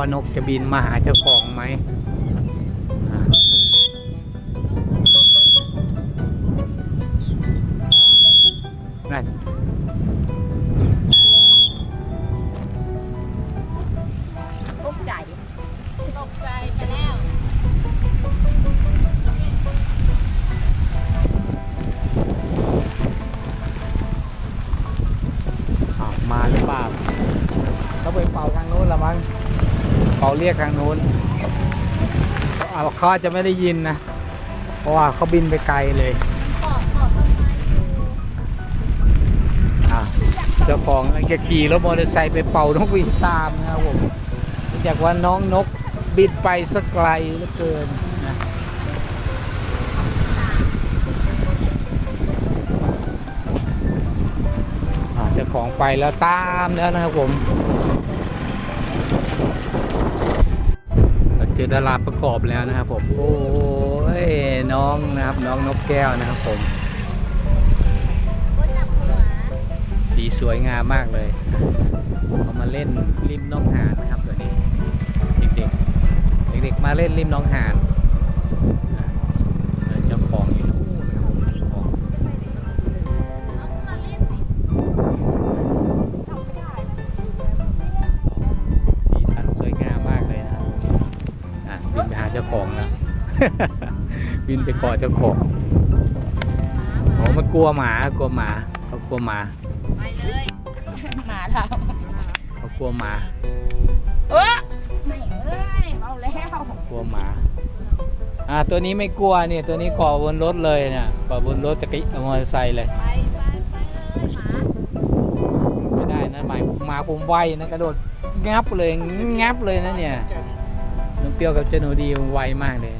ว่านกจะบินมาหาเจ้าของไหม เรียกทางนู้นเอาเขาอาจะไม่ได้ยินนะ เพราะว่าเขาบินไปไกลเลยขอขอต้นไม้ดูอะเจ้าของจะขี่รถมอเตอร์ไซค์ไปเป่านกหวีดตามนะครับผมจากว่าน้องนกบินไปสักไกลเหลือเกินนะอะเจ้าของไปแล้วตามแล้วนะครับผม อดาราประกอบแล้วนะครับผม โอ้ยน้องนะครับ น้องนกแก้วนะครับผม สีสวยงามมากเลยเขามาเล่นริมน้องหานนะครับเดี๋ยวนี้ เด็กๆ เด็กๆ มาเล่นริมน้องหาน เจ้าของแล้วบินไปเกาะเจ้าของโอ้มันกลัวหมากลัวหมาเขากลัวหมาไปเลยหมาเราเขากลัวหมาเออไม่เอ้ยเอาแล้วกลัวหมาอ่าตัวนี้ไม่กลัวเนี่ยตัวนี้เกาะบนรถเลยเนี่ยเกาะบนรถจักรยานมอเตอร์ไซค์เลยไปไปไปเลยหมาไม่ได้นะหมายหมาผมไวนะกระโดดงับเลยงับเลยนะเนี่ย น้องเปรี้ยวกับเจาหนูดีไวมากเลย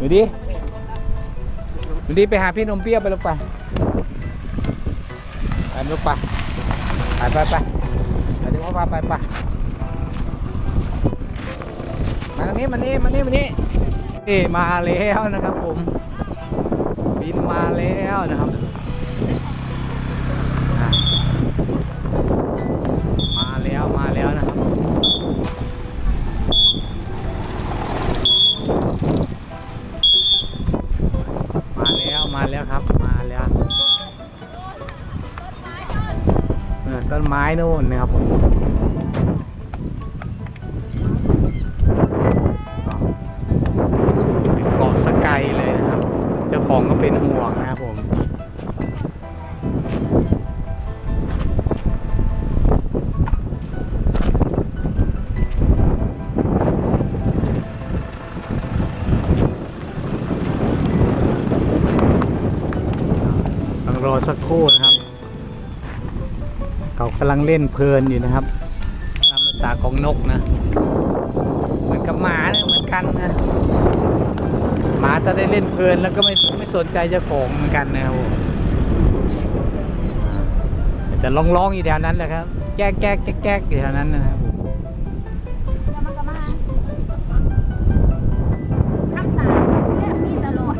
ดูดิดูดิไปหาพี่นมเปรี้ยวไปลูกไปไปลูกไปไปไปไปไปเดี๋ยวพ่อพาไปไปมาทางนี้มานี่มานี่มานี่นี่มาแล้วนะครับผม บินมาแล้วนะครับ อต้นไม้นู่นนะครับผมเป็นเกาะสกายเลยนะครับ เจ้าของก็เป็นห่วงนะครับผมรอสักครู่นะำลังเล่นเพลินอยู่นะครับตามภาษาของนกนะ เหมือนกับหมานะเหมือนกันนะหมาถ้าได้เล่นเพลินแล้วก็ไม่ไม่สนใจเจ้าของเหมือนกันนะครับผมอ่าจะร้องร้องๆอยู่แถวนั้นแหละครับ แก๊กแก๊กแก๊กแก๊กอยู่แถวนั้นนะครับผมแล้วมันก็มาข้ามตาเนี่ยมีตลอด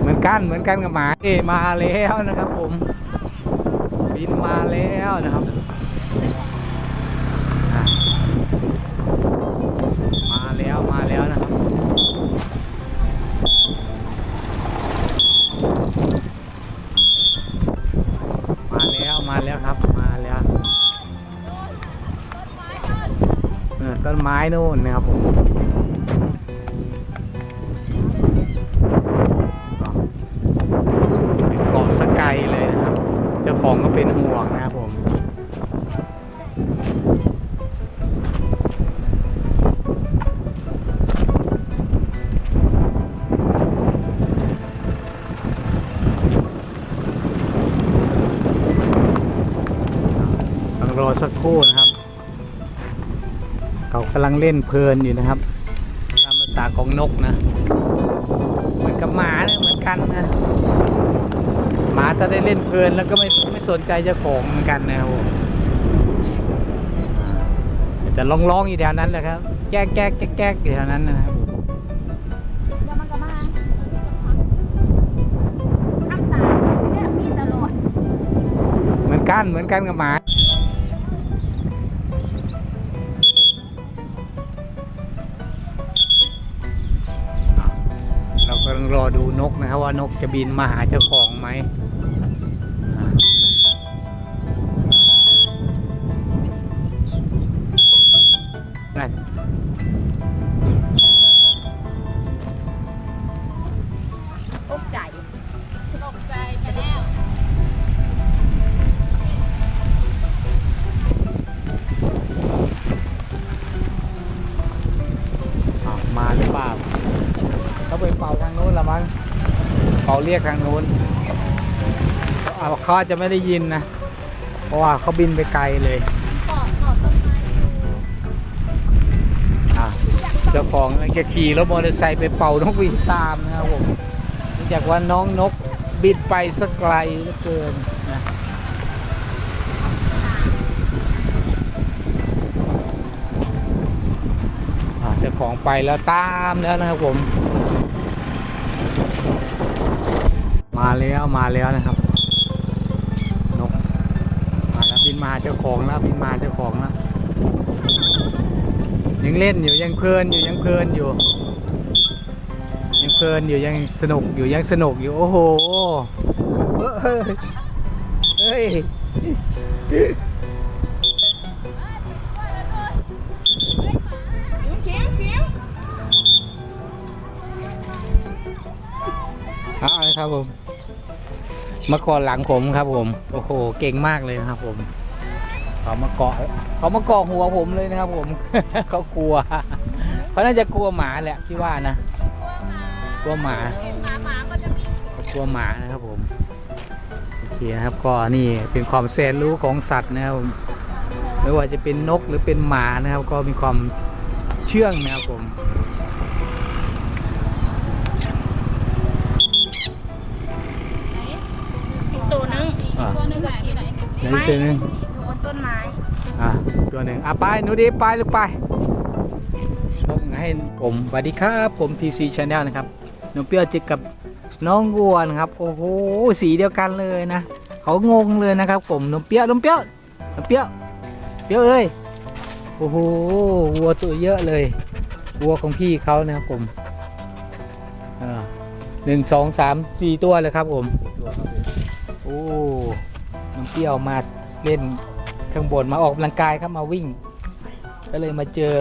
เหมือนกันเหมือนกันกับหมาเอ้มาแล้วนะครับผม บินมาแล้วนะครับอะมาแล้วมาแล้วนะครับมาแล้วมาแล้วครับมาแล้วเออต้นไม้นู่นนะครับผม นะครับผมต้องรอสักครู่นะครับ เขากำลังเล่นเพลินอยู่นะครับ ตามภาษาของนกนะ เหมือนกับหมานะเหมือนกันนะ ถ้าได้เล่นเพลินแล้วก็ไม่ไม่สนใจเจ้าของเหมือนกันนะครับผมอ่าจะร้องร้องๆอยู่แถวนั้นแหละครับ แก๊กแก๊กแก๊กแก๊กอยู่แถวนั้นนะครับผมแล้วมันก็มาข้ามตาเนี่ยมีตลอดเหกันเหมือนกันกับหมา งรอดูนกนะครับว่านกจะบินมาหาเจ้าของไหมอ่านั่นตกใจตกใจไปแล้วอ้าวมาหรือเปล่า เป่าทางนู้นละมั้งเป่าเรียกทางนู้นเขาอาจจะไม่ได้ยินนะ เพราะว่าเขาบินไปไกลเลยเกาะเกาะต้นไม้อะเจ้าของจะขี่รถมอเตอร์ไซค์ไปเป่านกหวีดตามนะครับผมเนื่องจากว่าน้องนกบินไปสักไกลเหลือเกินนะอะเจ้าของไปแล้วตามแล้วนะครับผม มาแล้วมาแล้วนะครับ นก มาแล้วบินมาเจ้าของแล้วบินมาหาเจ้าของแล้วยังเล่นอยู่ยังเพลินอยู่ยังเพลินอยู่ ยังเพลินอยู่ยังสนุกอยู่ยังสนุกอยู่โอ้โหเฮ้ย ครับผมมาก่อนหลังผมครับผม โอ้โห เก่งมากเลยนะครับ ผม เขามาเกาะเขามาเกาะหัวผมเลยนะครับ ผมเขากลัวเขาน่าจะกลัวหมาแหละที่ว่านะกลัวหมาหมาหมาก็จะมีเขากลัว หมานะครับผมโอเคนะครับก็นี่เป็นความแสนรู้ของสัตว์นะครับผมไม่ว่าจะเป็นนกหรือเป็นหมานะครับ ก็มีความเชื่องนะครับผม นไหนตัวหนึงอยู่บนต้นไม้อะตัวหนึ่งอะไปหนูดีไปลูกไปส่งให้ผมสวัสดีครับผม TC Channel นะครับน้องเปรี้ยวจิกกับน้องวัวนะครับโอ้โหสีเดียวกันเลยนะเขางงเลยนะครับ ผมน้องเปรี้ยวน้องเปรี้ยวน้องเปรี้ยวเปรี้ยวเอ้ยโอ้โหวัวตัวเยอะเลยวัวของพี่เขานะครับผมอ่าหนึ่งสองสามสี่ตัวเลยครับผมโอ้น้อง เปี้ยวมาเล่นข้างบนมาออกกำลังกายครับมาวิ่ง ก็เลยมาเจอ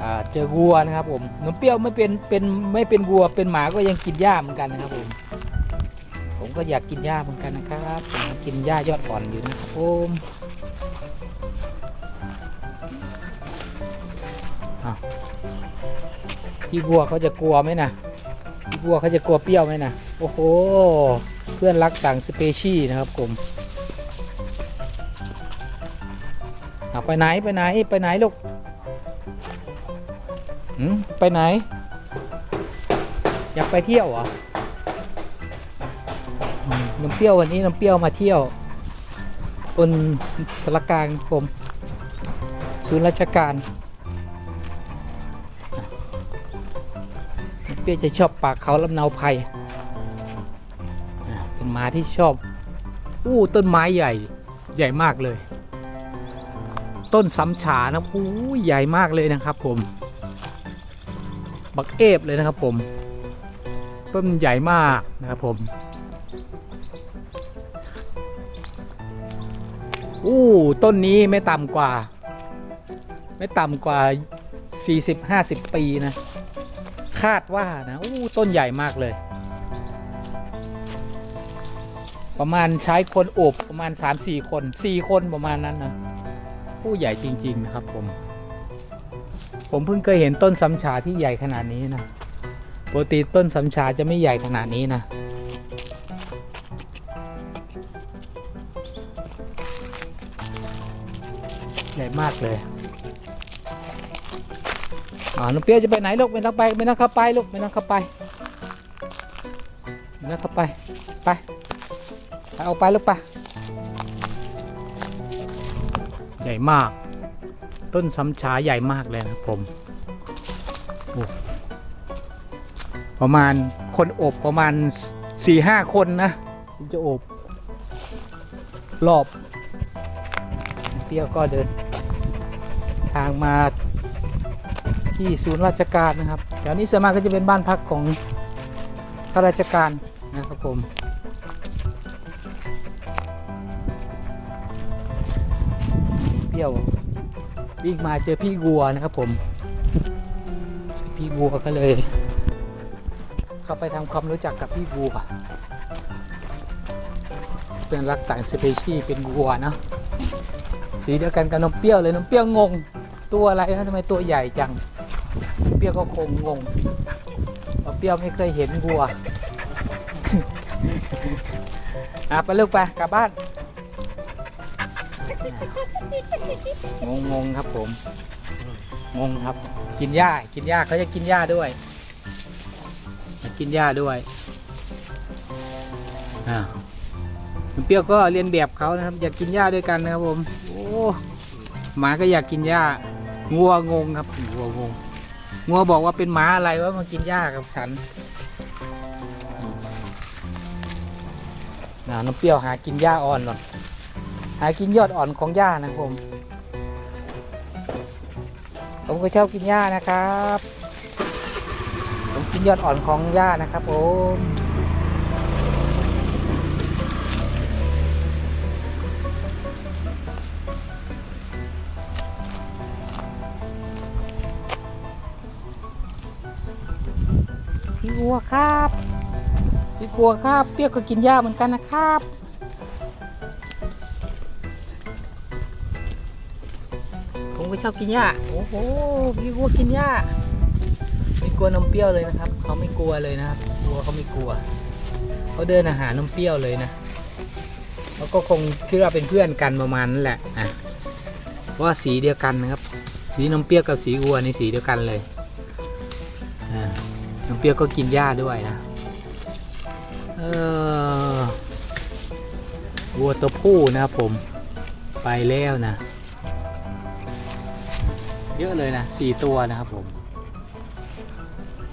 อเจอวัวนะครับผมน้ำเปรี้ยวไม่เป็นเป็นไม่เป็นวัวเป็นหมาก็ยังกินหญ้าเหมือนกันนะครับผม ผมก็อยากกินหญ้าเหมือนกันนะครับผมกินหญ้ายอดอ่อนอยู่นะครับผมพี่วัวเขาจะกลัวไหมนะพี่วัวเขาจะกลัวเปรี้ยวไหมนะโอ้โหเพื่อนรักต่างสเปชีส์นะครับผม ไปไหนไปไหนไปไหนลูกหืมไปไหน อยากไปเที่ยวเหรอน้ำเปรี้ยววันนี้น้ำเปรี้ยวมาเที่ยวบนสารกลางผมศูนย์ราชการน้ำเปรี้ยวจะชอบปากเขาลำเนาไพรอ่เป็นหมาที่ชอบ อู้ต้นไม้ใหญ่ใหญ่มากเลย ต้นสำฉานะโอ้ยใหญ่มากเลยนะครับ ผม บักเอฟเลยนะครับ ผม ต้นใหญ่มากนะครับผมอู้ต้นนี้ไม่ต่ำกว่า ไม่ต่ำกว่า 40-50 ปีนะ คาดว่านะอู้ต้นใหญ่มากเลย ประมาณใช้คนโอบประมาณ 3-4 คน 4 คนประมาณนั้นนะ ผู้ใหญ่จริง ๆ นะครับ ผม ผมเพิ่งเคยเห็นต้นสำชาที่ใหญ่ขนาดนี้นะปกติต้นสำชาจะไม่ใหญ่ขนาดนี้นะใหญ่มากเลยอ๋อน้องเปียจะไปไหนลูกไม่ต้องไปไม่ต้องเข้าไปลูกไม่ต้องเข้าไปไม่ต้องเข้าไปไปไปเอาไปลูกไป ใหญ่มาก ต้นสำช้าใหญ่มากเลยนะครับผมประมาณคนอบประมาณสี่ห้าคนนะที่จะอบรอบเปรี้ยวก็เดิน ทางมาที่ศูนย์ราชการนะครับแถวนี้ส่วนมากก็จะเป็นบ้านพักของข้าราชการนะครับผม เปรี้ยววิ่งมาเจอพี่วัวนะครับผมพี่วัวก็เลย เข้าไปทำความรู้จักกับพี่วัวเป็นรักต่างสเปชีส์เป็นวัวเนะสีเดียวกันกับนมเปรี้ยวเลยนมเปรี้ยวงง ตัวอะไรนะทำไมตัวใหญ่จังเปรี้ยวก็คงงงนมเปรี้ยวไม่เคยเห็นวัวอะไปลูกไปกลับบ้าน งงงงๆครับผม งงครับ กินหญ้า กินหญ้าเขาจะกินหญ้าด้วย กินหญ้าด้วยอ่าเปรี้ยวก็เรียนแบบเขานะครับ อยากกินหญ้าด้วยกันนะครับผม โอ้หมาก็อยากกินหญ้างัวงงครับงัวงงงัวบอกว่าเป็นหมาอะไรว่ามากินหญ้ากับฉันน่าน้ำเปรี้ยวหากินหญ้าอ่อนก่อนหากินยอดอ่อนของหญ้านะครับผม ผมก็ชอบกินหญ้านะครับ ผมกินยอดอ่อนของหญ้านะครับผมพี่วัวครับพี่วัวครับเปียวก็กินหญ้าเหมือนกันนะครับ ชอบกินหญ้าโอ้โหพี่วัวกินหญ้าไม่กลัวนมเปรี้ยวเลยนะครับเขาไม่กลัวเลยนะครับวัวเขาไม่กลัวเขาเดินอาหารนมเปรี้ยวเลยนะเขาก็คงคิดว่าเป็นเพื่อนกันประมาณนั้นแหละนะเพราะว่าสีเดียวกันนะครับ สีนมเปรี้ยวกับสีวัวในสีเดียวกันเลยนมเปรี้ยวก็กินหญ้าด้วยนะเออวัวตัวผู้นะครับผมไปแล้วนะ เยอะเลยนะสี่ตัวนะครับผม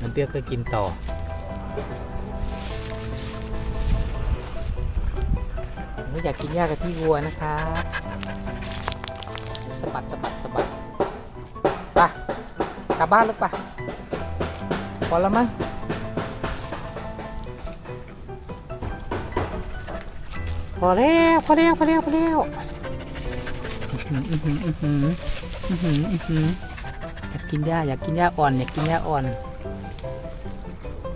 น้ำเปรี้ยวก็กินต่อผมก็อยากกินหญ้ากับพี่วัวนะครับสะบัดสะบัดสะบัดไปกลับบ้านแล้วปะพอแล้วมั้งพอแล้วพอแล้วพอแล้วพอแล้ว อือหืออืออยากกินหญ้าอยากกินหญ้าอ่อนอยากกินหญ้าอ่อน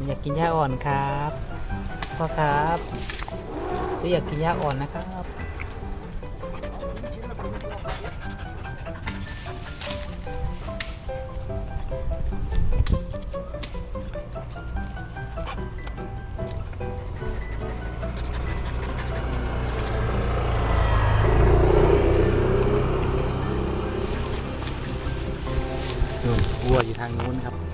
อยากกินหญ้าอ่อนครับพ่อครับก็อยากกินหญ้าอ่อนนะครับ ทางนู้นครับ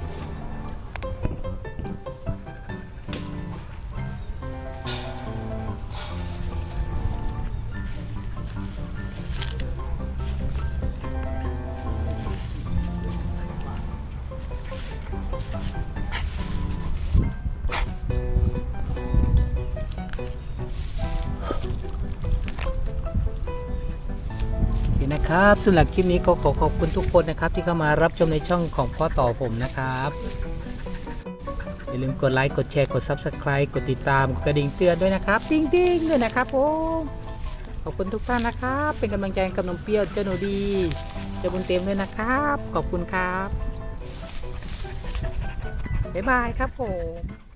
นะครับสำหรับคลิปนี้ก็ขอขอบคุณทุกคนนะครับ ที่เข้ามารับชมในช่องของพ่อต่อผมนะครับ อย่าลืมกดไลค์กดแชร์กด Subscribe กดติดตามกดกระดิ่งเตือนด้วยนะครับดิ้งดิ้งๆด้วยนะครับผมขอบคุณทุกท่านนะครับ เป็นกำลังใจกับน้องเปรี้ยวเจ้าหนูดีเจ้าบุญเต็มด้วยนะครับ ขอบคุณครับบ๊ายบายครับผม